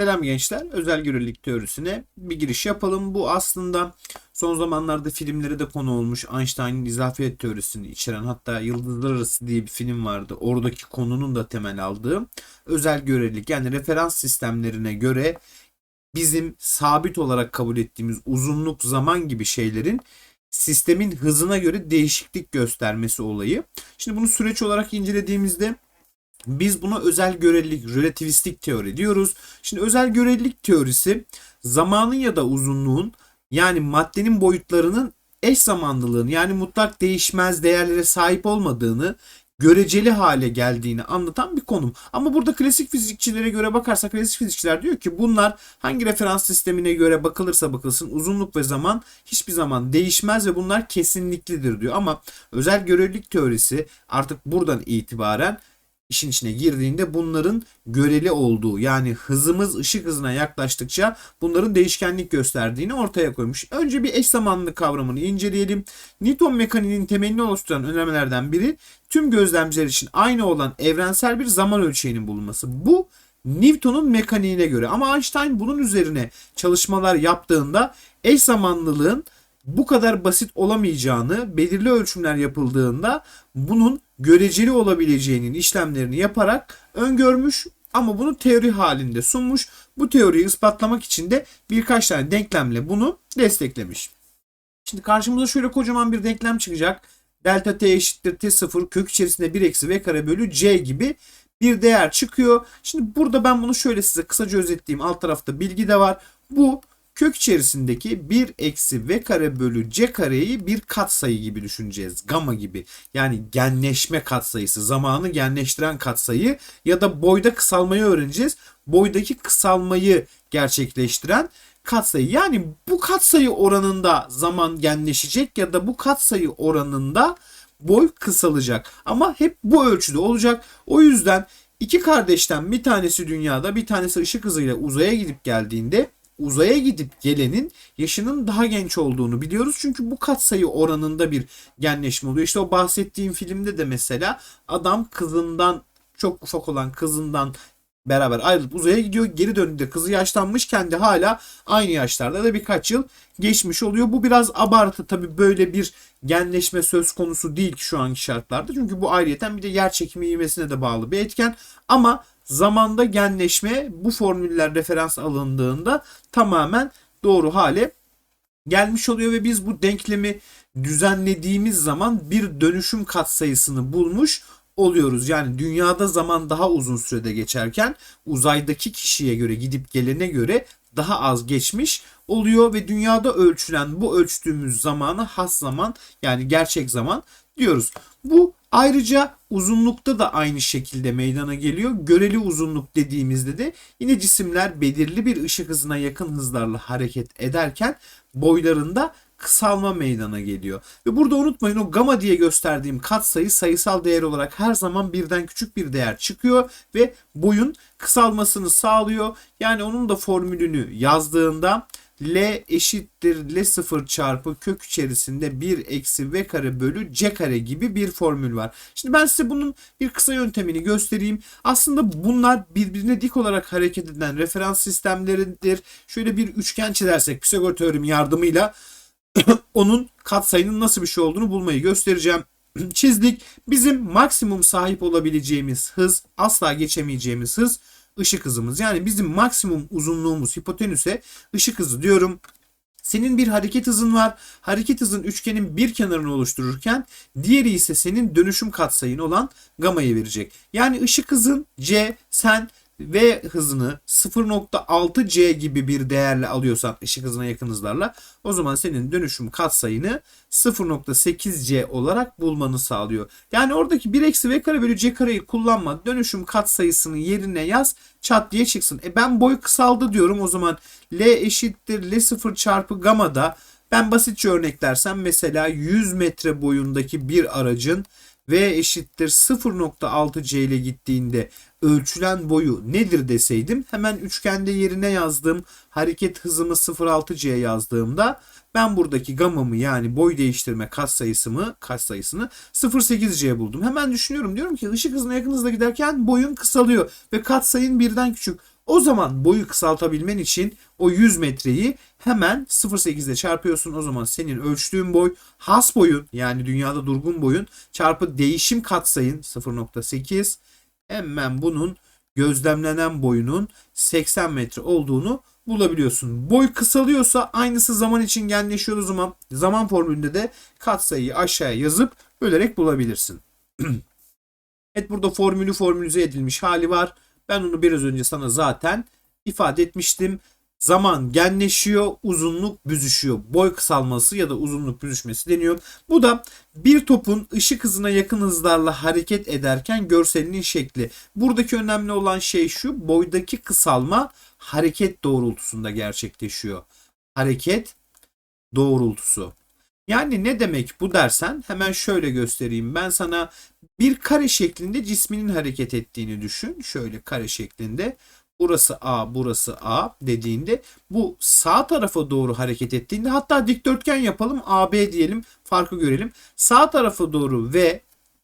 Selam gençler. Özel görelilik teorisine bir giriş yapalım. Bu aslında son zamanlarda filmlere de konu olmuş Einstein'ın izafiyet teorisini içeren hatta Yıldızlar Arası diye bir film vardı. Oradaki konunun da temel aldığı özel görelilik yani referans sistemlerine göre bizim sabit olarak kabul ettiğimiz uzunluk zaman gibi şeylerin sistemin hızına göre değişiklik göstermesi olayı. Şimdi bunu süreç olarak incelediğimizde biz buna özel görelilik, relativistik teori diyoruz. Şimdi özel görelilik teorisi zamanın ya da uzunluğun yani maddenin boyutlarının eş zamanlılığını yani mutlak değişmez değerlere sahip olmadığını göreceli hale geldiğini anlatan bir konum. Ama burada klasik fizikçilere göre bakarsak klasik fizikçiler diyor ki bunlar hangi referans sistemine göre bakılırsa bakılsın uzunluk ve zaman hiçbir zaman değişmez ve bunlar kesinliklidir diyor. Ama özel görelilik teorisi artık buradan itibaren işin içine girdiğinde bunların göreli olduğu yani hızımız ışık hızına yaklaştıkça bunların değişkenlik gösterdiğini ortaya koymuş. Önce bir eş zamanlılık kavramını inceleyelim. Newton mekaniğinin temelini oluşturan önermelerden biri tüm gözlemciler için aynı olan evrensel bir zaman ölçeğinin bulunması. Bu Newton'un mekaniğine göre ama Einstein bunun üzerine çalışmalar yaptığında eş zamanlılığın bu kadar basit olamayacağını, belirli ölçümler yapıldığında bunun göreceli olabileceğinin işlemlerini yaparak öngörmüş ama bunu teori halinde sunmuş. Bu teoriyi ispatlamak için de birkaç tane denklemle bunu desteklemiş. Şimdi karşımıza şöyle kocaman bir denklem çıkacak. Delta t eşittir t sıfır kök içerisinde 1 eksi v kare bölü c gibi bir değer çıkıyor. Şimdi burada ben bunu şöyle size kısaca özetleyeyim. Alt tarafta bilgi de var. Bu kök içerisindeki 1 eksi v kare bölü c kareyi bir katsayı gibi düşüneceğiz. Gamma gibi. Yani genleşme katsayısı. Zamanı genleştiren katsayı ya da boyda kısalmayı öğreneceğiz. Boydaki kısalmayı gerçekleştiren katsayı. Yani bu katsayı oranında zaman genleşecek ya da bu katsayı oranında boy kısalacak. Ama hep bu ölçüde olacak. O yüzden iki kardeşten bir tanesi dünyada bir tanesi ışık hızıyla uzaya gidip geldiğinde uzaya gidip gelenin yaşının daha genç olduğunu biliyoruz. Çünkü bu katsayı oranında bir genleşme oluyor. İşte o bahsettiğim filmde de mesela adam kızından çok ufak olan kızından beraber ayrılıp uzaya gidiyor. Geri döndüğünde kızı yaşlanmış. Kendi hala aynı yaşlarda da birkaç yıl geçmiş oluyor. Bu biraz abartı. Tabi böyle bir genleşme söz konusu değil ki şu anki şartlarda. Çünkü bu ayrıyeten bir de yer çekimi ivmesine de bağlı bir etken. Ama zamanda genleşme bu formüller referans alındığında tamamen doğru hale gelmiş oluyor ve biz bu denklemi düzenlediğimiz zaman bir dönüşüm katsayısını bulmuş oluyoruz. Yani dünyada zaman daha uzun sürede geçerken uzaydaki kişiye göre gidip gelene göre daha az geçmiş oluyor ve dünyada ölçülen bu ölçtüğümüz zamanı has zaman yani gerçek zaman diyoruz. Bu ayrıca uzunlukta da aynı şekilde meydana geliyor. Göreli uzunluk dediğimizde de yine cisimler belirli bir ışık hızına yakın hızlarla hareket ederken boylarında kısalma meydana geliyor. Ve burada unutmayın o gamma diye gösterdiğim katsayı sayısal değer olarak her zaman birden küçük bir değer çıkıyor ve boyun kısalmasını sağlıyor. Yani onun da formülünü yazdığında L eşittir L0 çarpı kök içerisinde 1 eksi V kare bölü C kare gibi bir formül var. Şimdi ben size bunun bir kısa yöntemini göstereyim. Aslında bunlar birbirine dik olarak hareket eden referans sistemleridir. Şöyle bir üçgen çizersek Pisagor teoremi yardımıyla onun katsayının nasıl bir şey olduğunu bulmayı göstereceğim. Çizdik. Bizim maksimum sahip olabileceğimiz hız, asla geçemeyeceğimiz hız ışık hızımız. Yani bizim maksimum uzunluğumuz hipotenüse ışık hızı diyorum. Senin bir hareket hızın var. Hareket hızın üçgenin bir kenarını oluştururken diğeri ise senin dönüşüm katsayın olan gamayı verecek. Yani ışık hızın c sen V hızını 0.6 c gibi bir değerle alıyorsan ışık hızına yakın hızlarla o zaman senin dönüşüm katsayını 0.8 c olarak bulmanı sağlıyor. Yani oradaki 1 eksi v kare bölü c kareyi kullanma dönüşüm katsayısını yerine yaz çat diye çıksın. E ben boy kısaldı diyorum o zaman L eşittir L0 çarpı gamada ben basitçe örneklersem mesela 100 metre boyundaki bir aracın V eşittir 0.6 c ile gittiğinde ölçülen boyu nedir deseydim hemen üçgende yerine yazdığım hareket hızımı 0.6c yazdığımda ben buradaki gamamı yani boy değiştirme katsayısımı katsayısını 0.8c buldum. Hemen düşünüyorum diyorum ki ışık hızına yakın hızla giderken boyun kısalıyor ve katsayın birden küçük. O zaman boyu kısaltabilmen için o 100 metreyi hemen 0.8 ile çarpıyorsun. O zaman senin ölçtüğün boy has boyun yani dünyada durgun boyun çarpı değişim katsayın 0.8 hemen bunun gözlemlenen boyunun 80 metre olduğunu bulabiliyorsun. Boy kısalıyorsa aynısı zaman için genleşiyor o zaman zaman formülünde de katsayıyı aşağıya yazıp bölerek bulabilirsin. evet burada formülü formülize edilmiş hali var. Ben onu biraz önce sana zaten ifade etmiştim. Zaman genleşiyor, uzunluk büzüşüyor. Boy kısalması ya da uzunluk büzüşmesi deniyor. Bu da bir topun ışık hızına yakın hızlarla hareket ederken görselinin şekli. Buradaki önemli olan şey şu. Boydaki kısalma hareket doğrultusunda gerçekleşiyor. Hareket doğrultusu. Yani ne demek bu dersen hemen şöyle göstereyim. Ben sana bir kare şeklinde cisminin hareket ettiğini düşün. Şöyle kare şeklinde. Burası A, burası A dediğinde bu sağ tarafa doğru hareket ettiğinde hatta dikdörtgen yapalım AB diyelim farkı görelim. Sağ tarafa doğru ve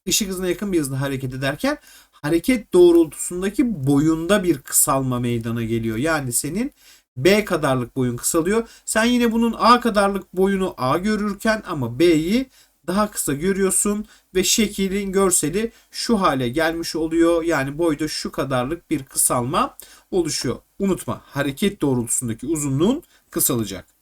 ışık hızına yakın bir hızla hareket ederken hareket doğrultusundaki boyunda bir kısalma meydana geliyor. Yani senin B kadarlık boyun kısalıyor. Sen yine bunun A kadarlık boyunu A görürken ama B'yi daha kısa görüyorsun ve şeklin görseli şu hale gelmiş oluyor. Yani boyda şu kadarlık bir kısalma oluşuyor. Unutma hareket doğrultusundaki uzunluğun kısalacak.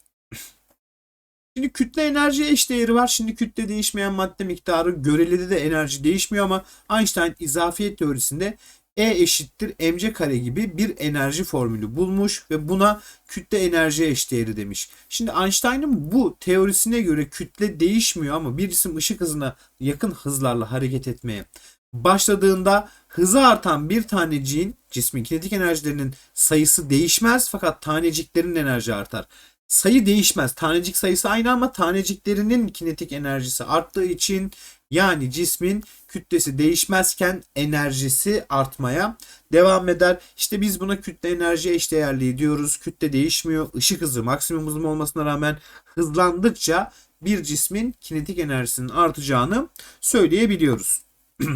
Şimdi kütle enerji eşdeğeri var. Şimdi kütle değişmeyen madde miktarı görelide de enerji değişmiyor ama Einstein izafiyet teorisinde E eşittir mc kare gibi bir enerji formülü bulmuş ve buna kütle enerji eşdeğeri demiş. Şimdi Einstein'ın bu teorisine göre kütle değişmiyor ama bir cisim ışık hızına yakın hızlarla hareket etmeye başladığında hızı artan bir taneciğin cismin kinetik enerjilerinin sayısı değişmez fakat taneciklerin enerji artar. Sayı değişmez. Tanecik sayısı aynı ama taneciklerinin kinetik enerjisi arttığı için yani cismin kütlesi değişmezken enerjisi artmaya devam eder. İşte biz buna kütle enerji eşdeğerliği diyoruz. Kütle değişmiyor. Işık hızı maksimum hızım olmasına rağmen hızlandıkça bir cismin kinetik enerjisinin artacağını söyleyebiliyoruz.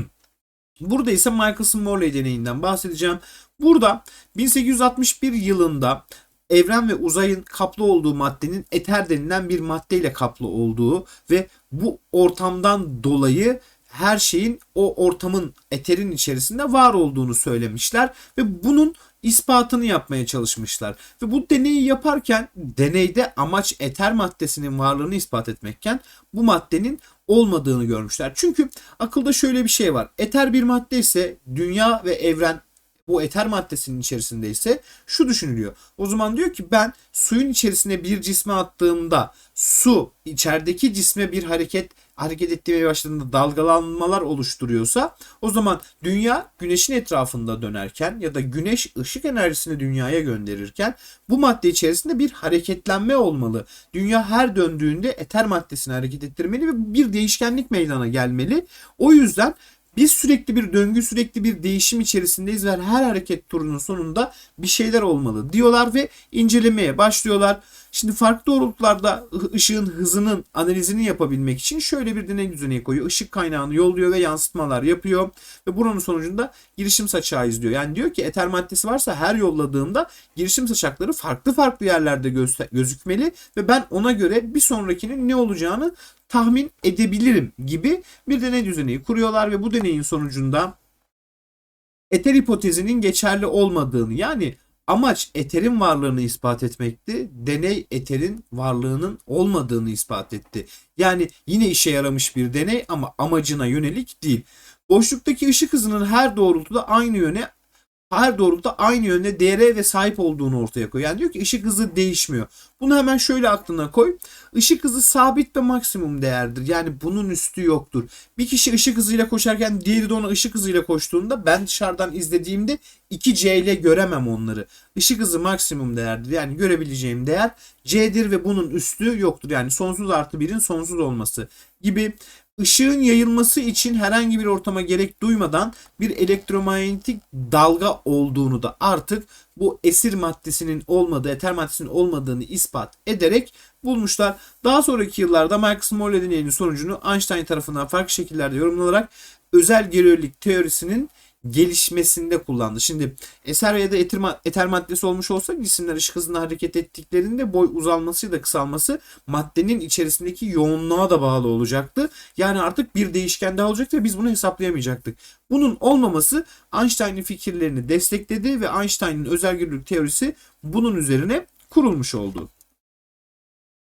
Burada ise Michelson-Morley deneyinden bahsedeceğim. Burada 1861 yılında evren ve uzayın kaplı olduğu maddenin eter denilen bir maddeyle kaplı olduğu ve bu ortamdan dolayı her şeyin o ortamın eterin içerisinde var olduğunu söylemişler ve bunun ispatını yapmaya çalışmışlar. Ve bu deneyi yaparken deneyde amaç eter maddesinin varlığını ispat etmekken bu maddenin olmadığını görmüşler. Çünkü akılda şöyle bir şey var. Eter bir madde ise dünya ve evren bu eter maddesinin içerisinde ise şu düşünülüyor. O zaman diyor ki ben suyun içerisine bir cisme attığımda su içerideki cisme bir hareket hareket ettiğime başladığında dalgalanmalar oluşturuyorsa o zaman dünya güneşin etrafında dönerken ya da güneş ışık enerjisini dünyaya gönderirken bu madde içerisinde bir hareketlenme olmalı. Dünya her döndüğünde eter maddesini hareket ettirmeli ve bir değişkenlik meydana gelmeli. O yüzden biz sürekli bir döngü, sürekli bir değişim içerisindeyiz ve her hareket turunun sonunda bir şeyler olmalı diyorlar ve incelemeye başlıyorlar. Şimdi farklı doğrultularda ışığın hızının analizini yapabilmek için şöyle bir deney düzeni koyuyor. Işık kaynağını yolluyor ve yansıtmalar yapıyor. Ve buranın sonucunda girişim saçağı izliyor. Yani diyor ki eter maddesi varsa her yolladığımda girişim saçakları farklı farklı yerlerde gözükmeli. Ve ben ona göre bir sonrakinin ne olacağını tahmin edebilirim gibi bir deney düzeni kuruyorlar. Ve bu deneyin sonucunda eter hipotezinin geçerli olmadığını yani Amaç eterin varlığını ispat etmekti. Deney eterin varlığının olmadığını ispat etti. Yani yine işe yaramış bir deney ama amacına yönelik değil. Boşluktaki ışık hızının her doğrultuda aynı yöne her doğrultuda aynı yönde değere ve sahip olduğunu ortaya koyuyor. Yani diyor ki ışık hızı değişmiyor. Bunu hemen şöyle aklına koy. Işık hızı sabit ve maksimum değerdir. Yani bunun üstü yoktur. Bir kişi ışık hızıyla koşarken diğeri de ona ışık hızıyla koştuğunda ben dışarıdan izlediğimde 2C ile göremem onları. Işık hızı maksimum değerdir. Yani görebileceğim değer C'dir ve bunun üstü yoktur. Yani sonsuz artı 1'in sonsuz olması gibi ışığın yayılması için herhangi bir ortama gerek duymadan bir elektromanyetik dalga olduğunu da artık bu esir maddesinin olmadığı, eter maddesinin olmadığını ispat ederek bulmuşlar. Daha sonraki yıllarda Michelson-Morley deneyinin sonucunu Einstein tarafından farklı şekillerde yorumlanarak özel görelilik teorisinin gelişmesinde kullandı. Şimdi eser ya da eter, eter maddesi olmuş olsa cisimler ışık hızında hareket ettiklerinde boy uzalması da kısalması maddenin içerisindeki yoğunluğa da bağlı olacaktı. Yani artık bir değişken daha olacaktı ve biz bunu hesaplayamayacaktık. Bunun olmaması Einstein'ın fikirlerini destekledi ve Einstein'ın özel görelilik teorisi bunun üzerine kurulmuş oldu.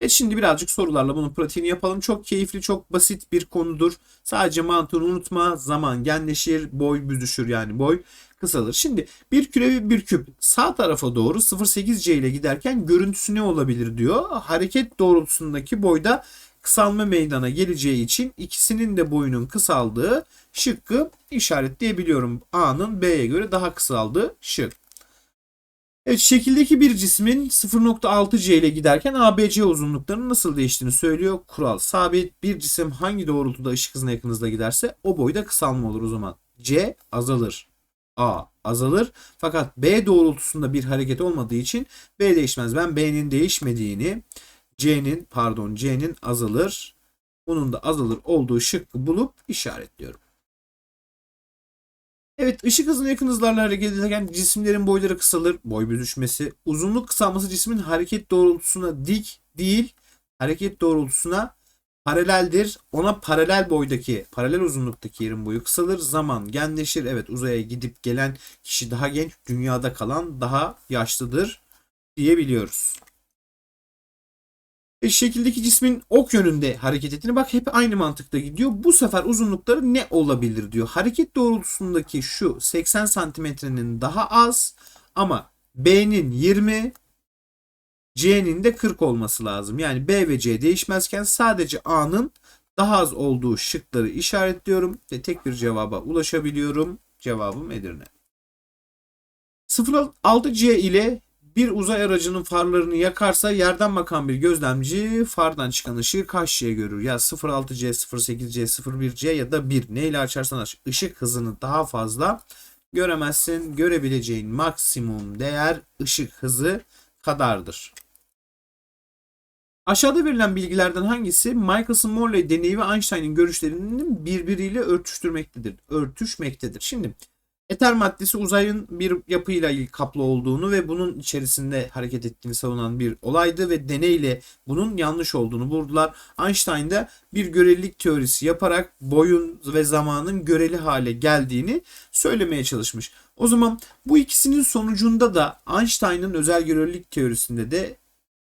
Evet şimdi birazcık sorularla bunun pratiğini yapalım. Çok keyifli, çok basit bir konudur. Sadece mantığını unutma. Zaman genleşir, boy büzüşür yani boy kısalır. Şimdi bir küre bir küp sağ tarafa doğru 0.8c ile giderken görüntüsü ne olabilir diyor. Hareket doğrultusundaki boyda kısalma meydana geleceği için ikisinin de boyunun kısaldığı şıkkı işaretleyebiliyorum. A'nın B'ye göre daha kısaldığı şık. Evet şekildeki bir cismin 0.6c ile giderken ABC uzunluklarının nasıl değiştiğini söylüyor. Kural sabit bir cisim hangi doğrultuda ışık hızına yakın hızla giderse o boyda kısalma olur o zaman. C azalır. A azalır. Fakat B doğrultusunda bir hareket olmadığı için B değişmez. Ben B'nin değişmediğini C'nin pardon C'nin azalır. Bunun da azalır olduğu şıkkı bulup işaretliyorum. Evet ışık hızına yakın hızlarla hareket ederken cisimlerin boyları kısalır. Boy büzüşmesi. Uzunluk kısalması cismin hareket doğrultusuna dik değil hareket doğrultusuna paraleldir. Ona paralel boydaki, paralel uzunluktaki yerin boyu kısalır. Zaman genleşir. Evet uzaya gidip gelen kişi daha genç, dünyada kalan daha yaşlıdır diyebiliyoruz. E, şekildeki cismin ok yönünde hareket ettiğini bak hep aynı mantıkta gidiyor. Bu sefer uzunlukları ne olabilir diyor. Hareket doğrultusundaki şu 80 santimetrenin daha az ama B'nin 20 C'nin de 40 olması lazım. Yani B ve C değişmezken sadece A'nın daha az olduğu şıkları işaretliyorum ve tek bir cevaba ulaşabiliyorum. Cevabım Edirne. 06C ile bir uzay aracının farlarını yakarsa yerden bakan bir gözlemci fardan çıkan ışığı kaç G görür? Ya 06C, 08C, 01C ya da 1. Neyle açarsan aç. Işık hızını daha fazla göremezsin. Görebileceğin maksimum değer ışık hızı kadardır. Aşağıda verilen bilgilerden hangisi Michelson-Morley deneyi ve Einstein'ın görüşlerinin birbiriyle örtüştürmektedir? Örtüşmektedir. Şimdi Eter maddesi uzayın bir yapıyla kaplı olduğunu ve bunun içerisinde hareket ettiğini savunan bir olaydı ve deneyle bunun yanlış olduğunu buldular. Einstein da bir görelilik teorisi yaparak boyun ve zamanın göreli hale geldiğini söylemeye çalışmış. O zaman bu ikisinin sonucunda da Einstein'ın özel görelilik teorisinde de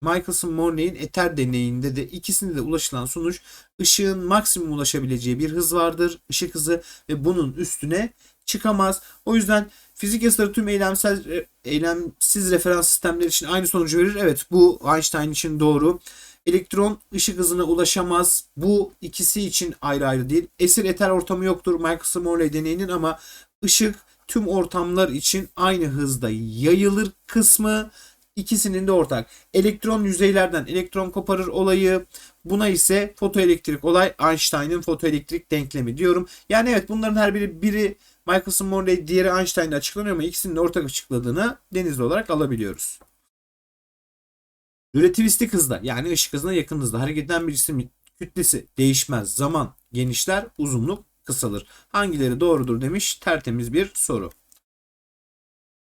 Michelson-Morley'in eter deneyinde de ikisinde de ulaşılan sonuç ışığın maksimum ulaşabileceği bir hız vardır. Işık hızı ve bunun üstüne çıkamaz. O yüzden fizik yasaları tüm eylemsel eylemsiz referans sistemleri için aynı sonucu verir. Evet bu Einstein için doğru. Elektron ışık hızına ulaşamaz. Bu ikisi için ayrı ayrı değil. Esir eter ortamı yoktur Michelson-Morley deneyinin ama ışık tüm ortamlar için aynı hızda yayılır kısmı ikisinin de ortak. Elektron yüzeylerden elektron koparır olayı. Buna ise fotoelektrik olay Einstein'ın fotoelektrik denklemi diyorum. Yani evet bunların her biri biri Michelson Morley diğeri Einstein'da açıklanıyor ama ikisinin de ortak açıkladığını denizli olarak alabiliyoruz. Relativistik hızda yani ışık hızına yakın hızda hareket eden bir cisim kütlesi değişmez. Zaman genişler, uzunluk kısalır. Hangileri doğrudur demiş tertemiz bir soru.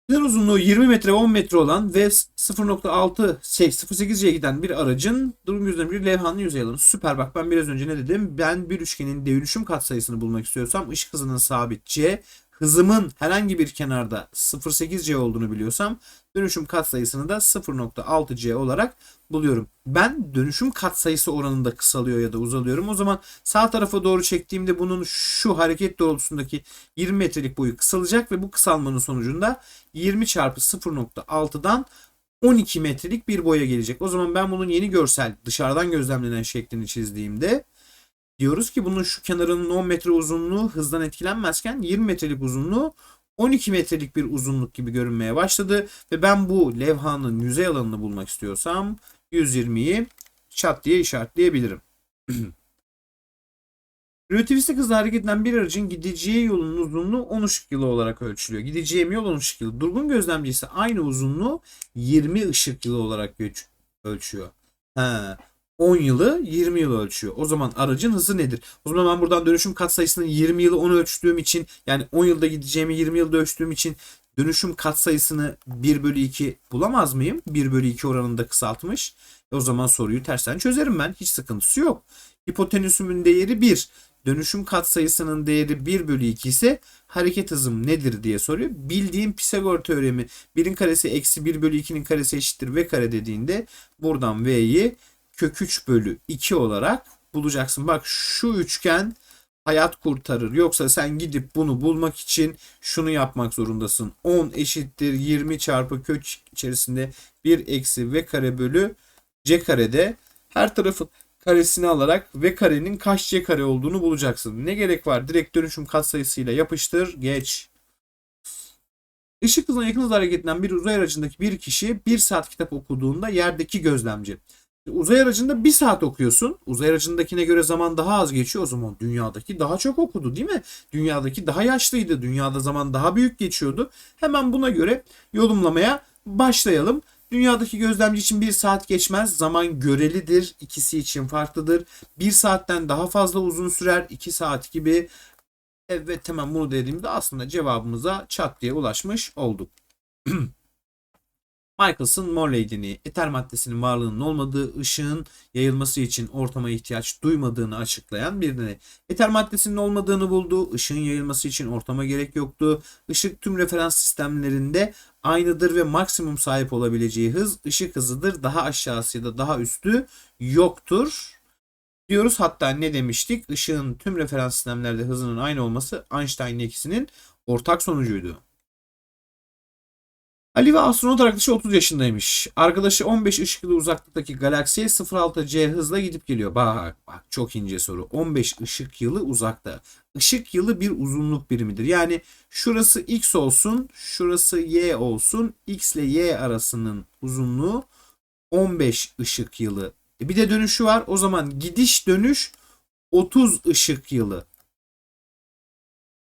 Tünel uzunluğu 20 metre ve 10 metre olan ve 0.6 şey 0.8'ye giden bir aracın durum yüzden bir levhanın yüzey alanı. Süper bak ben biraz önce ne dedim? Ben bir üçgenin dönüşüm katsayısını bulmak istiyorsam ışık hızının sabit c, hızımın herhangi bir kenarda 0.8c olduğunu biliyorsam dönüşüm katsayısını da 0.6c olarak buluyorum. Ben dönüşüm katsayısı oranında kısalıyor ya da uzalıyorum. O zaman sağ tarafa doğru çektiğimde bunun şu hareket doğrultusundaki 20 metrelik boyu kısalacak ve bu kısalmanın sonucunda 20 çarpı 0.6'dan 12 metrelik bir boya gelecek. O zaman ben bunun yeni görsel dışarıdan gözlemlenen şeklini çizdiğimde diyoruz ki bunun şu kenarının 10 metre uzunluğu hızdan etkilenmezken 20 metrelik uzunluğu 12 metrelik bir uzunluk gibi görünmeye başladı ve ben bu levhanın yüzey alanını bulmak istiyorsam 120'yi çat diye işaretleyebilirim. Relativistik hızla hareket eden bir aracın gideceği yolun uzunluğu 10 ışık yılı olarak ölçülüyor. Gideceğim yol 10 ışık yılı. Durgun gözlemci ise aynı uzunluğu 20 ışık yılı olarak ölçüyor. Ha. 10 yılı 20 yıl ölçüyor. O zaman aracın hızı nedir? O zaman ben buradan dönüşüm katsayısının 20 yılı 10 ölçtüğüm için yani 10 yılda gideceğimi 20 yılda ölçtüğüm için dönüşüm katsayısını 1 bölü 2 bulamaz mıyım? 1 bölü 2 oranında kısaltmış. E o zaman soruyu tersten çözerim ben. Hiç sıkıntısı yok. Hipotenüsümün değeri 1. Dönüşüm katsayısının değeri 1 bölü 2 ise hareket hızım nedir diye soruyor. Bildiğim Pisagor teoremi 1'in karesi eksi 1 bölü 2'nin karesi eşittir v kare dediğinde buradan v'yi kök 3 bölü 2 olarak bulacaksın. Bak şu üçgen hayat kurtarır. Yoksa sen gidip bunu bulmak için şunu yapmak zorundasın. 10 eşittir 20 çarpı kök içerisinde 1 eksi v kare bölü c karede her tarafın karesini alarak v karenin kaç c kare olduğunu bulacaksın. Ne gerek var? Direkt dönüşüm katsayısıyla yapıştır, geç. Işık hızına yakın hız hareketinden bir uzay aracındaki bir kişi bir saat kitap okuduğunda yerdeki gözlemci. Uzay aracında bir saat okuyorsun. Uzay aracındakine göre zaman daha az geçiyor. O zaman dünyadaki daha çok okudu değil mi? Dünyadaki daha yaşlıydı. Dünyada zaman daha büyük geçiyordu. Hemen buna göre yorumlamaya başlayalım. Dünyadaki gözlemci için bir saat geçmez. Zaman görelidir. İkisi için farklıdır. Bir saatten daha fazla uzun sürer. iki saat gibi. Evet hemen bunu dediğimde aslında cevabımıza çat diye ulaşmış olduk. Michelson-Morley deneyi eter maddesinin varlığının olmadığı ışığın yayılması için ortama ihtiyaç duymadığını açıklayan bir deney. Eter maddesinin olmadığını buldu. Işığın yayılması için ortama gerek yoktu. Işık tüm referans sistemlerinde aynıdır ve maksimum sahip olabileceği hız ışık hızıdır. Daha aşağısı ya da daha üstü yoktur diyoruz. Hatta ne demiştik? Işığın tüm referans sistemlerde hızının aynı olması Einstein'ın ikisinin ortak sonucuydu. Ali ve astronot arkadaşı 30 yaşındaymış. Arkadaşı 15 ışık yılı uzaklıktaki galaksiye 0.6c hızla gidip geliyor. Bak bak çok ince soru. 15 ışık yılı uzakta. Işık yılı bir uzunluk birimidir. Yani şurası x olsun, şurası y olsun. x ile y arasının uzunluğu 15 ışık yılı. E bir de dönüşü var. O zaman gidiş dönüş 30 ışık yılı.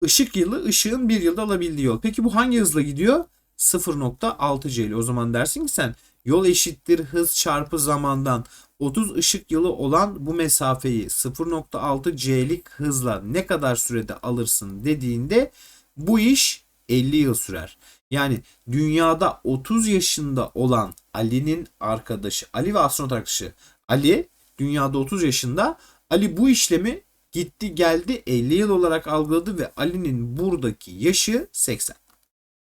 Işık yılı ışığın bir yılda alabildiği yol. Peki bu hangi hızla gidiyor? 0.6 c ile. O zaman dersin ki sen yol eşittir hız çarpı zamandan 30 ışık yılı olan bu mesafeyi 0.6 c'lik hızla ne kadar sürede alırsın dediğinde bu iş 50 yıl sürer. Yani dünyada 30 yaşında olan Ali'nin arkadaşı, Ali ve astronot arkadaşı Ali dünyada 30 yaşında. Ali bu işlemi gitti geldi 50 yıl olarak algıladı ve Ali'nin buradaki yaşı 80.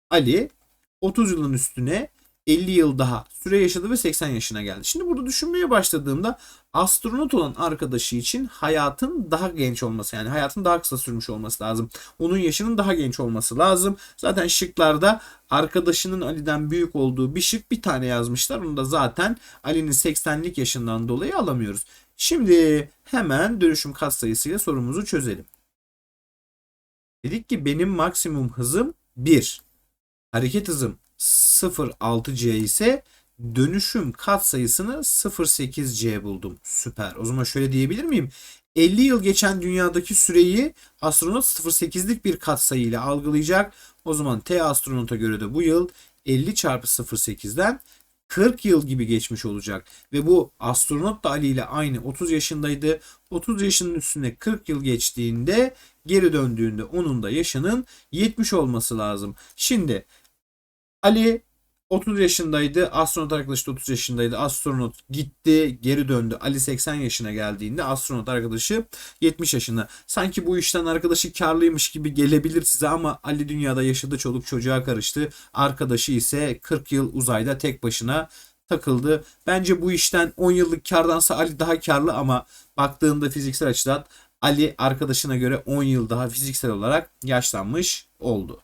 Ali 30 yılın üstüne 50 yıl daha süre yaşadı ve 80 yaşına geldi. Şimdi burada düşünmeye başladığımda astronot olan arkadaşı için hayatın daha genç olması yani hayatın daha kısa sürmüş olması lazım. Onun yaşının daha genç olması lazım. Zaten şıklarda arkadaşının Ali'den büyük olduğu bir şık bir tane yazmışlar. Onu da zaten Ali'nin 80'lik yaşından dolayı alamıyoruz. Şimdi hemen dönüşüm katsayısıyla sorumuzu çözelim. Dedik ki benim maksimum hızım 1. Hareket hızım 0.6c ise dönüşüm katsayısını 0.8c buldum. Süper. O zaman şöyle diyebilir miyim? 50 yıl geçen dünyadaki süreyi astronot 0.8'lik bir katsayı ile algılayacak. O zaman T astronota göre de bu yıl 50 çarpı 0.8'den 40 yıl gibi geçmiş olacak. Ve bu astronot da Ali ile aynı 30 yaşındaydı. 30 yaşının üstüne 40 yıl geçtiğinde geri döndüğünde onun da yaşının 70 olması lazım. Şimdi Ali 30 yaşındaydı. Astronot arkadaşı da 30 yaşındaydı. Astronot gitti, geri döndü. Ali 80 yaşına geldiğinde astronot arkadaşı 70 yaşında. Sanki bu işten arkadaşı karlıymış gibi gelebilir size ama Ali dünyada yaşadı, çoluk çocuğa karıştı. Arkadaşı ise 40 yıl uzayda tek başına takıldı. Bence bu işten 10 yıllık kardansa Ali daha karlı ama baktığında fiziksel açıdan Ali arkadaşına göre 10 yıl daha fiziksel olarak yaşlanmış oldu.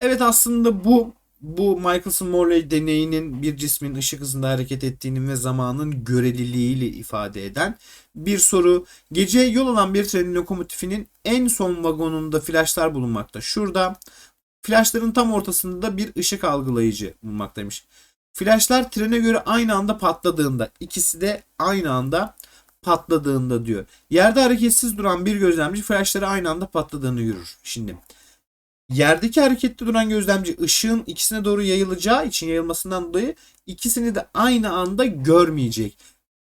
Evet aslında bu bu Michelson-Morley deneyinin bir cismin ışık hızında hareket ettiğini ve zamanın göreliliğiyle ifade eden bir soru. Gece yol alan bir trenin lokomotifinin en son vagonunda flaşlar bulunmakta. Şurada flaşların tam ortasında bir ışık algılayıcı bulunmaktaymış. Flaşlar trene göre aynı anda patladığında ikisi de aynı anda patladığında diyor. Yerde hareketsiz duran bir gözlemci flaşları aynı anda patladığını görür. Şimdi Yerdeki hareketli duran gözlemci ışığın ikisine doğru yayılacağı için yayılmasından dolayı ikisini de aynı anda görmeyecek.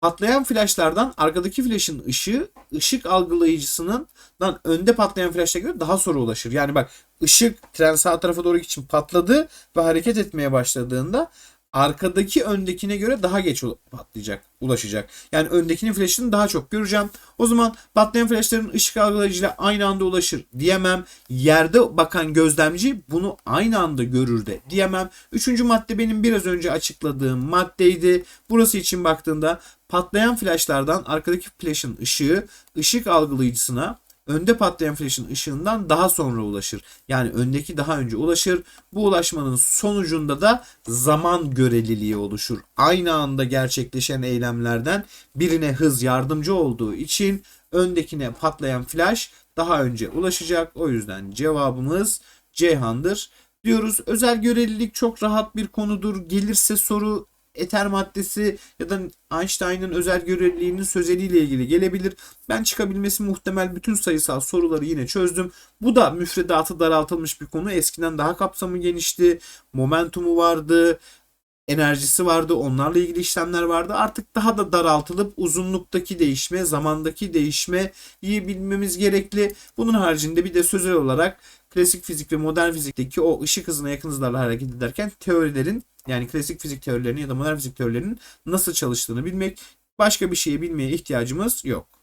Patlayan flaşlardan arkadaki flaşın ışığı ışık algılayıcısının dan önde patlayan flaşa göre daha sonra ulaşır. Yani bak ışık tren sağ tarafa doğru için patladı ve hareket etmeye başladığında arkadaki öndekine göre daha geç patlayacak, ulaşacak. Yani öndekinin flash'ını daha çok göreceğim. O zaman patlayan flash'ların ışık algılayıcıyla aynı anda ulaşır diyemem. Yerde bakan gözlemci bunu aynı anda görür de diyemem. Üçüncü madde benim biraz önce açıkladığım maddeydi. Burası için baktığında patlayan flash'lardan arkadaki flash'ın ışığı ışık algılayıcısına önde patlayan flash'ın ışığından daha sonra ulaşır. Yani öndeki daha önce ulaşır. Bu ulaşmanın sonucunda da zaman göreliliği oluşur. Aynı anda gerçekleşen eylemlerden birine hız yardımcı olduğu için öndekine patlayan flash daha önce ulaşacak. O yüzden cevabımız Ceyhan'dır diyoruz. Özel görelilik çok rahat bir konudur. Gelirse soru eter maddesi ya da Einstein'ın özel göreliliğinin sözeliyle ilgili gelebilir. Ben çıkabilmesi muhtemel bütün sayısal soruları yine çözdüm. Bu da müfredatı daraltılmış bir konu. Eskiden daha kapsamı genişti. Momentumu vardı enerjisi vardı. Onlarla ilgili işlemler vardı. Artık daha da daraltılıp uzunluktaki değişme, zamandaki değişme iyi bilmemiz gerekli. Bunun haricinde bir de sözel olarak klasik fizik ve modern fizikteki o ışık hızına yakın hızlarla hareket ederken teorilerin yani klasik fizik teorilerinin ya da modern fizik teorilerinin nasıl çalıştığını bilmek başka bir şeyi bilmeye ihtiyacımız yok.